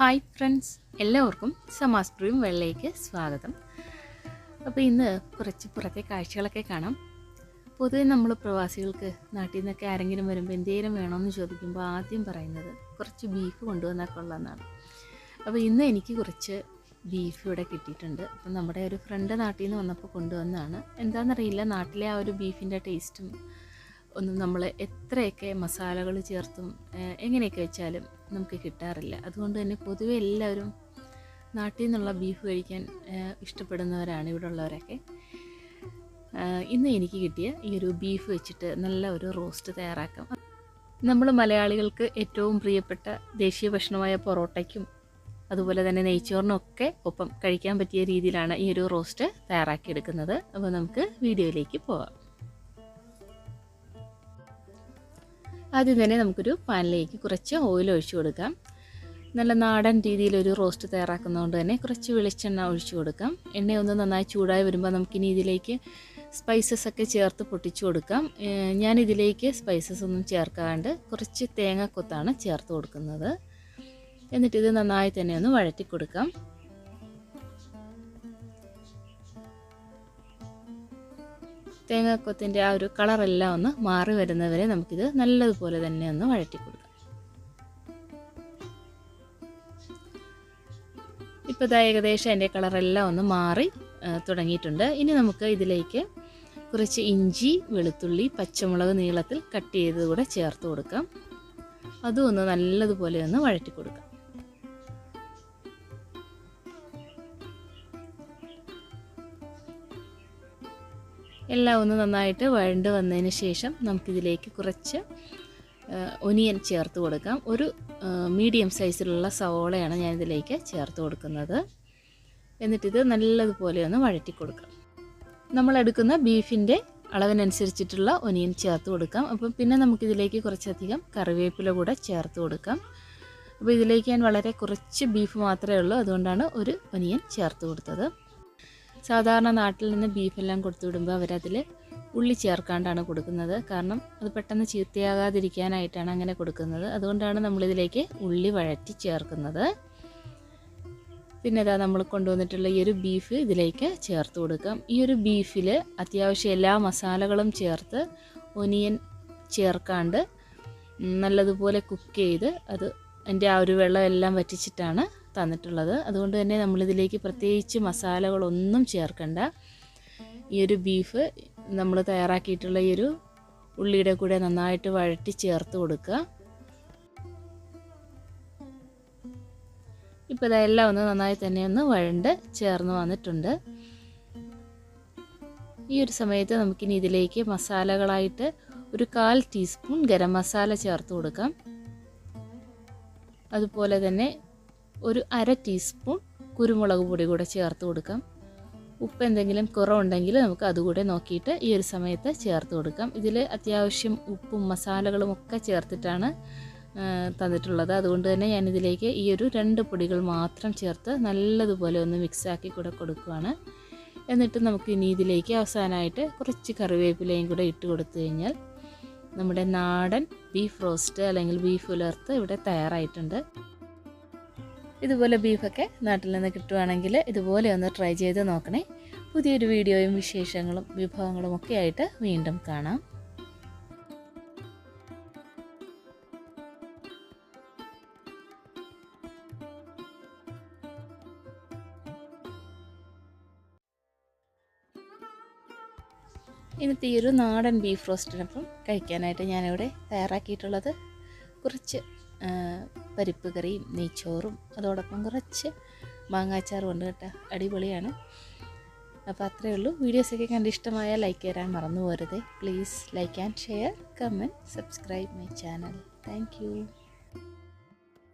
Hi friends. എല്ലാവർക്കും സമാസ് പ്രിയം വെള്ളയ്ക്ക് സ്വാഗതം. അപ്പോൾ ഇന്ന് കുറച്ച് പുറത്തെ കാഴ്ചകളൊക്കെ കാണാം. പൊതുവെ നമ്മൾ പ്രവാസികൾക്ക് നാട്ടിൽ നിന്നൊക്കെ ആരെങ്കിലും വരുമ്പോൾ എന്തെങ്കിലും വേണമെന്ന് ചോദിക്കുമ്പോൾ ആദ്യം പറയുന്നത് കുറച്ച് ബീഫ് കൊണ്ടുവന്നാൽ കൊള്ളാമെന്നാണ് അപ്പോൾ ഇന്ന് എനിക്ക് കുറച്ച് ബീഫ് ഇവിടെ കിട്ടിയിട്ടുണ്ട്. അപ്പം നമ്മുടെ ഒരു ഫ്രണ്ട് നാട്ടിൽ നിന്ന് വന്നപ്പോൾ കൊണ്ടുവന്നതാണ്. എന്താണെന്നറിയില്ല നാട്ടിലെ ആ ഒരു ബീഫിന്റെ ടേസ്റ്റും ഒന്നും നമ്മൾ എത്രയൊക്കെ മസാലകൾ ചേർത്തും എങ്ങനെയൊക്കെ വെച്ചാലും നമുക്ക് കിട്ടാറില്ല. അതുകൊണ്ട് തന്നെ പൊതുവെ എല്ലാവരും നാട്ടിൽ നിന്നുള്ള ബീഫ് കഴിക്കാൻ ഇഷ്ടപ്പെടുന്നവരാണ് ഇവിടെ ഉള്ളവരൊക്കെ ഇന്ന് എനിക്ക് കിട്ടിയ ഈ ഒരു ബീഫ് വെച്ചിട്ട് നല്ല ഒരു റോസ്റ്റ് തയ്യാറാക്കാം. നമ്മൾ മലയാളികൾക്ക് ഏറ്റവും പ്രിയപ്പെട്ട ദേശീയ ഭക്ഷണമായ പൊറോട്ടയ്ക്കും അതുപോലെ തന്നെ നെയ്ച്ചോറിനും ഒക്കെ ഒപ്പം കഴിക്കാൻ പറ്റിയ രീതിയിലാണ് ഈ ഒരു റോസ്റ്റ് തയ്യാറാക്കിയെടുക്കുന്നത്. അപ്പോൾ നമുക്ക് വീഡിയോയിലേക്ക് പോകാം ആദ്യം തന്നെ നമുക്കൊരു പാനിലേക്ക് കുറച്ച് ഓയിൽ ഒഴിച്ചു കൊടുക്കാം. നല്ല നാടൻ രീതിയിലൊരു റോസ്റ്റ് തയ്യാറാക്കുന്നതുകൊണ്ട് തന്നെ കുറച്ച് വെളിച്ചെണ്ണ ഒഴിച്ചു കൊടുക്കാം. എണ്ണ ഒന്ന് നന്നായി ചൂടായി വരുമ്പോൾ നമുക്കിനി ഇതിലേക്ക് സ്പൈസസ് ഒക്കെ ചേർത്ത് പൊട്ടിച്ചു കൊടുക്കാം. ഞാൻ ഞാനിതിലേക്ക് സ്പൈസസ് ഒന്നും ചേർക്കാണ്ട് കുറച്ച് തേങ്ങക്കൊത്താണ് ചേർത്ത് കൊടുക്കുന്നത്. എന്നിട്ട് ഇത് നന്നായി തന്നെ ഒന്ന് വഴറ്റി കൊടുക്കാം. തേങ്ങാക്കൊത്തിന്റെ ആ ഒരു കളറെല്ലാം ഒന്ന് മാറി വരുന്നവരെ നമുക്കിത് നല്ലതുപോലെ തന്നെ ഒന്ന് വഴറ്റി കൊടുക്കാം. ഇപ്പോൾ ഇതാ ഏകദേശം അതിന്റെ കളറെല്ലാം ഒന്ന് മാറി തുടങ്ങിയിട്ടുണ്ട്. ഇനി നമുക്ക് ഇതിലേക്ക് കുറച്ച് ഇഞ്ചി വെളുത്തുള്ളി പച്ചമുളക് നീളത്തിൽ കട്ട് ചെയ്തത് കൂടെ ചേർത്ത് കൊടുക്കാം. അതും ഒന്ന് നല്ലതുപോലെ ഒന്ന് വഴറ്റി കൊടുക്കാം. എല്ലാം ഒന്ന് നന്നായിട്ട് വഴണ്ട് വന്നതിന് ശേഷം നമുക്കിതിലേക്ക് കുറച്ച് ഒനിയൻ ചേർത്ത് കൊടുക്കാം. ഒരു മീഡിയം സൈസിലുള്ള സവോളയാണ് ഞാൻ ഇതിലേക്ക് ചേർത്ത് കൊടുക്കുന്നത്. എന്നിട്ടിത് നല്ലതുപോലെ ഒന്ന് വഴറ്റി കൊടുക്കാം. നമ്മളെടുക്കുന്ന ബീഫിന്റെ അളവിനനുസരിച്ചിട്ടുള്ള ഒനിയൻ ചേർത്ത് കൊടുക്കാം. അപ്പം പിന്നെ നമുക്കിതിലേക്ക് കുറച്ചധികം കറിവേപ്പില കൂടെ ചേർത്ത് കൊടുക്കാം. അപ്പോൾ ഇതിലേക്ക് ഞാൻ വളരെ കുറച്ച് ബീഫ് മാത്രമേ ഉള്ളൂ. അതുകൊണ്ടാണ് ഒരു ഒനിയൻ ചേർത്ത് കൊടുത്തത്. സാധാരണ നാട്ടിൽ നിന്ന് ബീഫെല്ലാം കൊടുത്തു വിടുമ്പോൾ അവരതിൽ ഉള്ളി ചേർക്കാണ്ടാണ് കൊടുക്കുന്നത്. കാരണം അത് പെട്ടെന്ന് ചീത്തയാകാതിരിക്കാനായിട്ടാണ് അങ്ങനെ കൊടുക്കുന്നത്. അതുകൊണ്ടാണ് നമ്മളിതിലേക്ക് ഉള്ളി വഴറ്റി ചേർക്കുന്നത്. പിന്നെ ഇതാ നമ്മൾ കൊണ്ടുവന്നിട്ടുള്ള ഈ ഒരു ബീഫ് ഇതിലേക്ക് ചേർത്ത് കൊടുക്കാം. ഈ ഒരു ബീഫിൽ അത്യാവശ്യം എല്ലാ മസാലകളും ചേർത്ത് ഒനിയൻ ചേർക്കാണ്ട് നല്ലതുപോലെ കുക്ക് ചെയ്ത് അത് അതിന്റെ ആ ഒരു വെള്ളം എല്ലാം വറ്റിച്ചിട്ടാണ് തന്നിട്ടുള്ളത്. അതുകൊണ്ട് തന്നെ നമ്മളിതിലേക്ക് പ്രത്യേകിച്ച് മസാലകളൊന്നും ചേർക്കണ്ട. ഈ ഒരു ബീഫ് നമ്മൾ തയ്യാറാക്കിയിട്ടുള്ള ഈ ഒരു ഉള്ളിയുടെ കൂടെ നന്നായിട്ട് വഴറ്റി ചേർത്ത് കൊടുക്കുക. ഇപ്പോൾ ഇതെല്ലാം ഒന്ന് നന്നായി തന്നെ ഒന്ന് വഴണ്ട് ചേർന്ന് വന്നിട്ടുണ്ട്. ഈ ഒരു സമയത്ത് നമുക്കിനി ഇതിലേക്ക് മസാലകളായിട്ട് ഒരു കാൽ ടീസ്പൂൺ ഗരം മസാല ചേർത്ത് കൊടുക്കാം. അതുപോലെ തന്നെ ഒരു അര ടീസ്പൂൺ കുരുമുളക് പൊടി കൂടെ ചേർത്ത് കൊടുക്കാം. ഉപ്പ് എന്തെങ്കിലും കുറവുണ്ടെങ്കിൽ നമുക്ക് അതുകൂടെ നോക്കിയിട്ട് ഈ ഒരു സമയത്ത് ചേർത്ത് കൊടുക്കാം. ഇതിൽ അത്യാവശ്യം ഉപ്പും മസാലകളും ഒക്കെ ചേർത്തിട്ടാണ് തന്നിട്ടുള്ളത്. അതുകൊണ്ട് തന്നെ ഞാനിതിലേക്ക് ഈ ഒരു രണ്ട് പൊടികൾ മാത്രം ചേർത്ത് നല്ലതുപോലെ ഒന്ന് മിക്സാക്കി കൂടെ കൊടുക്കുകയാണ് എന്നിട്ട് നമുക്ക് ഇനി ഇതിലേക്ക് അവസാനമായിട്ട് കുറച്ച് കറിവേപ്പിലയും കൂടെ ഇട്ട് കൊടുത്തു കഴിഞ്ഞാൽ നമ്മുടെ നാടൻ ബീഫ് റോസ്റ്റ് അല്ലെങ്കിൽ ബീഫ് ഉലർത്ത് ഇവിടെ തയ്യാറായിട്ടുണ്ട്. ഇതുപോലെ ബീഫൊക്കെ നാട്ടിൽ നിന്ന് കിട്ടുവാണെങ്കിൽ ഇതുപോലെ ഒന്ന് ട്രൈ ചെയ്ത് നോക്കണേ. പുതിയൊരു വീഡിയോയും വിശേഷങ്ങളും വിഭവങ്ങളും ഒക്കെ ആയിട്ട് വീണ്ടും കാണാം. ഇന്നത്തെ ഈ ഒരു നാടൻ ബീഫ് റോസ്റ്റിനൊപ്പം കഴിക്കാനായിട്ട് ഞാനിവിടെ തയ്യാറാക്കിയിട്ടുള്ളത് കുറച്ച് പരിപ്പ് കറിയും നെയ്ച്ചോറും അതോടൊപ്പം കുറച്ച് മാങ്ങാച്ചാറും ഉണ്ട് കേട്ടോ. അടിപൊളിയാണ്. അപ്പോൾ അത്രയേ ഉള്ളൂ. വീഡിയോസൊക്കെ കണ്ട് ഇഷ്ടമായാൽ ലൈക്ക് തരാൻ മറന്നു പോരുത് please like and share comment subscribe my channel thank